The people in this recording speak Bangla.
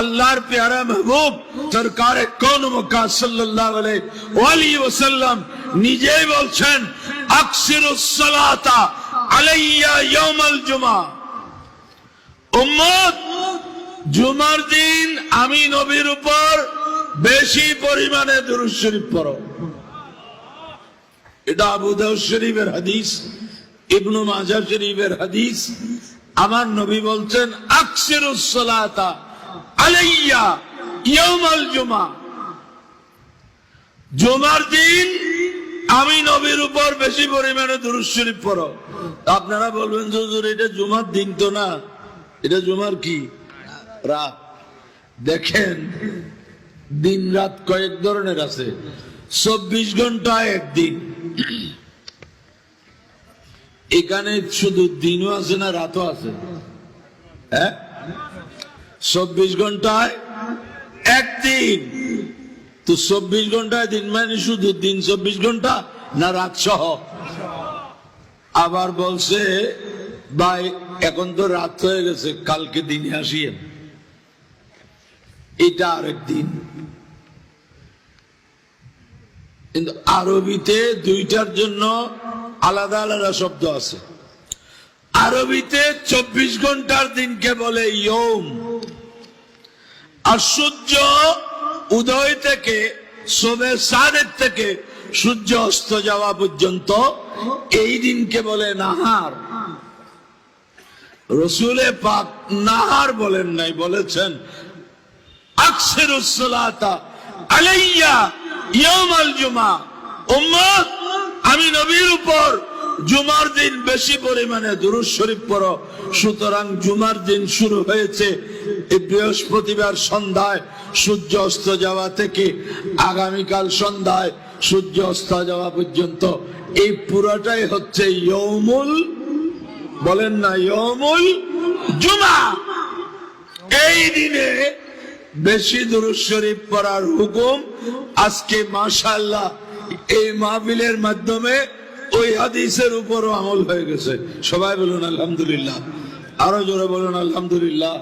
আল্লাহর পেয়ারা মেহবুব সরকারে কোন মক্কা সাল্লাল্লাহু আলাইহি ওয়াসাল্লাম নিজেই বলছেন, আকসিরুস জুমার দিন আমি নবীর উপর বেশি পরিমাণে দুরূদ শরীফ পড়ো। এটা আবু দাউদ শরীফের হাদিস, ইবনু মাজাহ শরীফের হাদিস। আমার নবী বলছেন, আকসিরুস সালাতা আলাইয়া জুমার দিন আমি নবীর উপর বেশি পরিমাণে দুরূদ শরীফ পড়ো। আপনারা বলবেন, হুজুর, এটা জুমার দিন তো না। এটা জুমার কি? রাত। দেখেন, দিন রাত কয়েক ধরনের আছে। চব্বিশ ঘণ্টা একদিন এখানে শুধু দিনও আছে না, রাতও আছে। হ্যাঁ? চব্বিশ ঘন্টায় একদিন তো চব্বিশ ঘন্টায় দিন মানে শুধু দিন চব্বিশ ঘণ্টা না রাত সহ? আবার বলছে, ভাই, এখন তো রাত হয়ে গেছে, কালকে দিনে আসিয়েন। এটা আরেক দিন। কিন্তু আরবিতে দুইটার জন্য আলাদা আলাদা শব্দ আছে। আরবিতে চব্বিশ ঘণ্টার দিনকে বলে ইয়ম। আর সূর্য উদয় থেকে সোবে সাদের থেকে সূর্য অস্ত যাওয়া পর্যন্ত এই দিনকে বলে নাহার। রসুলে পাক নাহার বলেন নাই, বলেছেন আলাইয়া ইয়ামাল জুমা। উম্মত, আমি নবীর উপর জুমার দিন বেশি পরিমাণে দুরুদ শরীফ পড়ো। সুতরাং জুমার দিন শুরু হয়েছে বৃহস্পতিবার সন্ধ্যায়। সূর্য অস্ত যাওয়া থেকে আগামীকাল সন্ধ্যায় সূর্য অস্ত যাওয়া পর্যন্ত। এই পুরোটাই হচ্ছে ইয়মুল, বলেন না ইয়মুল জুমা। এই দিনে বেশি দুরুদ শরীফ পড়ার হুকুম আজকে মাশাআল্লাহ এই মাহফিলের মাধ্যমে ওই হাদিসের উপরও আমল হয়ে গেছে। সবাই বলুন আলহামদুলিল্লাহ। আরও জোরে বলুন আলহামদুলিল্লাহ।